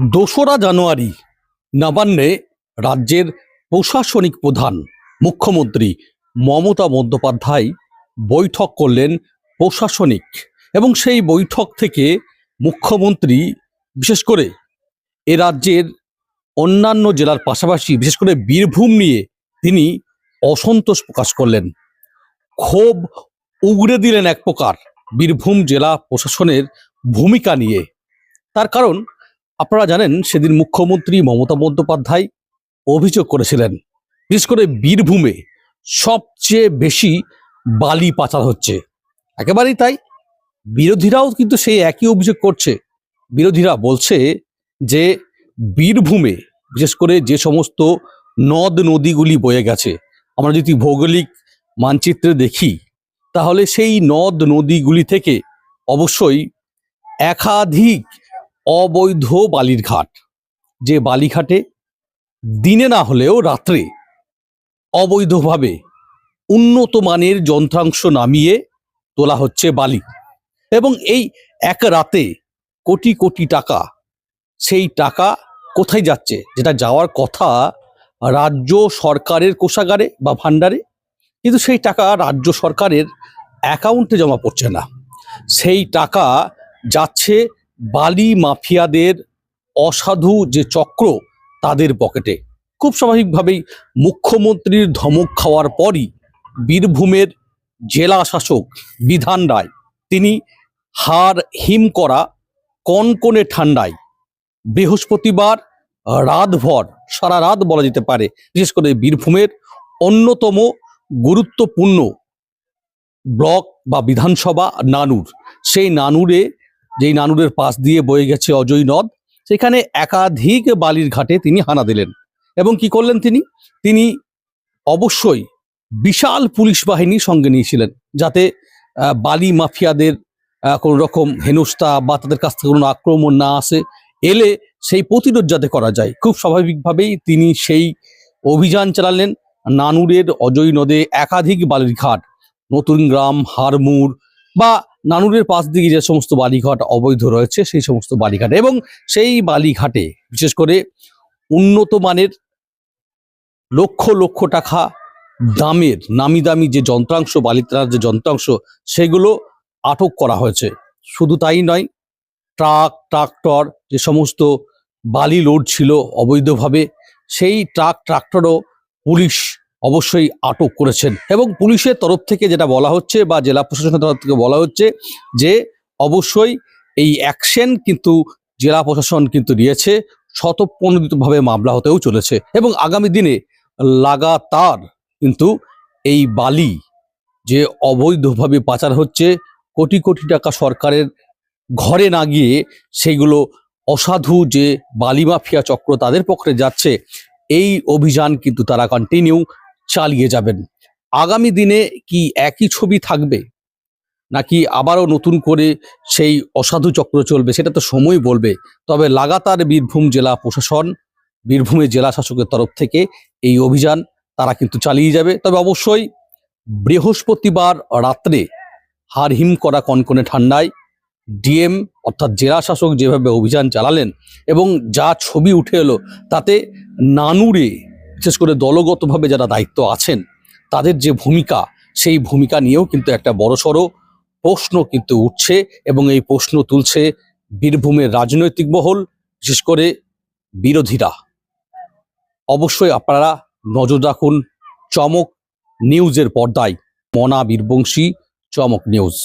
দোসরা জানুয়ারি নবান্নে রাজ্যের প্রশাসনিক প্রধান মুখ্যমন্ত্রী মমতা বন্দ্যোপাধ্যায় বৈঠক করলেন প্রশাসনিক এবং সেই বৈঠক থেকে মুখ্যমন্ত্রী, বিশেষ করে এ রাজ্যের অন্যান্য জেলার পাশাপাশি, বিশেষ করে বীরভূম নিয়ে তিনি অসন্তোষ প্রকাশ করলেন। ক্ষোভ উগড়ে দিলেন এক প্রকার বীরভূম জেলা প্রশাসনের ভূমিকা নিয়ে। তার কারণ আপনারা জানেন সেদিন মুখ্যমন্ত্রী মমতা বন্দ্যোপাধ্যায় অভিযোগ করেছিলেন, বিশেষ করে বীরভূমে সবচেয়ে বেশি বালি পাচার হচ্ছে। একেবারেই তাই। বিরোধীরাও কিন্তু সেই একই অভিযোগ করছে। বিরোধীরা বলছে যে বীরভূমে, বিশেষ করে যে সমস্ত নদ নদীগুলি বয়ে গেছে, আমরা যদি ভৌগোলিক মানচিত্রে দেখি, তাহলে সেই নদ নদীগুলি থেকে অবশ্যই একাধিক অবৈধ বালির ঘাট, যে বালিঘাটে দিনে না হলেও রাত্রে অবৈধভাবে উন্নত মানের যন্ত্রাংশ নামিয়ে তোলা হচ্ছে বালি। এবং এই এক রাতে কোটি কোটি টাকা, সেই টাকা কোথায় যাচ্ছে? যেটা যাওয়ার কথা রাজ্য সরকারের কোষাগারে বা ভাণ্ডারে, কিন্তু সেই টাকা রাজ্য সরকারের অ্যাকাউন্টে জমা পড়ছে না। সেই টাকা যাচ্ছে বালি মাফিয়াদের অসাধু যে চক্র তাদের পকেটে। খুব স্বাভাবিকভাবেই মুখ্যমন্ত্রীর ধমক খাওয়ার পরই বীরভূমের জেলা শাসক বিধান রায়, তিনি হার হিম করা কনকনে ঠান্ডায় বৃহস্পতিবার রাতভর, সারা রাত বলা যেতে পারে, বিশেষ করে বীরভূমের অন্যতম গুরুত্বপূর্ণ ব্লক বা বিধানসভা নানুর। সেই নানুরে যেই নানুরের পাশ দিয়ে বয়ে গেছে অজয় নদ, সেখানে একাধিক বালির ঘাটে তিনি হানা দিলেন। এবং কি করলেন তিনি? তিনি অবশ্যই বিশাল পুলিশ বাহিনী সঙ্গে নিয়েছিলেন, যাতে বালি মাফিয়াদের কোনো রকম হেনস্থা বা তাদের কাছ থেকে কোনো আক্রমণ না আসে, এলে সেই প্রতিরোধ যাতে করা যায়। খুব স্বাভাবিকভাবেই তিনি সেই অভিযান চালালেন। নানুরের অজয় নদে একাধিক বালির ঘাট, নতুন গ্রাম হারমুর বা নানুরের পাশ দিকে যে সমস্ত বালিঘাট অবৈধ রয়েছে, সেই সমস্ত বালিঘাট এবং সেই বালিঘাটে বিশেষ করে উন্নত মানের লক্ষ লক্ষ টাকা দামের নামি দামি যে যন্ত্রাংশ বালিত্রার যে যন্ত্রাংশ, সেগুলো আটক করা হয়েছে। শুধু তাই নয়, ট্রাক, ট্রাক্টর যে সমস্ত বালি লোড ছিল অবৈধভাবে, সেই ট্রাক, ট্রাক্টরও পুলিশ অবশ্যই আটক করেছেন। এবং পুলিশের তরফ থেকে যেটা বলা হচ্ছে বা জেলা প্রশাসনের তরফ থেকে বলা হচ্ছে যে, অবশ্যই এই অ্যাকশন কিন্তু জেলা প্রশাসন কিন্তু নিয়েছে শতপ্রণোদিতভাবে মামলা হতেও চলেছে। এবং আগামী দিনে লাগাতার কিন্তু এই বালি যে অবৈধভাবে পাচার হচ্ছে, কোটি কোটি টাকা সরকারের ঘরে না গিয়ে সেইগুলো অসাধু যে বালি মাফিয়া চক্র তাদের পক্ষে যাচ্ছে, এই অভিযান কিন্তু তারা কন্টিনিউ চালিয়ে যাবেন। আগামী দিনে কি একই ছবি থাকবে? নাকি আবারও নতুন করে সেই অসাধু চক্র চলবে? সেটা তো সময় বলবে। তবে লাগাতার বীরভূম জেলা প্রশাসন, বীরভূমের জেলা শাসকের তরফ থেকে এই অভিযান তারা কিন্তু চালিয়ে যাবে। তবে অবশ্যই বৃহস্পতিবার রাত্রে হারহিম করা কনকনে ঠান্ডায় ডিএম অর্থাৎ জেলা শাসক যেভাবে অভিযান চালালেন এবং যা ছবি উঠে এলো, তাতে নানুরে বিশেষ করে দলগতভাবে যারা দায়িত্ব আছেন, তাদের যে ভূমিকা, সেই ভূমিকা নিয়েও কিন্তু একটা বড়সড় প্রশ্ন কিন্তু উঠছে এবং এই প্রশ্ন তুলছে বীরভূমের রাজনৈতিক মহল, বিশেষ করে বিরোধীরা। অবশ্যই আপনারা নজর রাখুন চমক নিউজের পর্দায়, মনা বীরবংশী চমক নিউজ।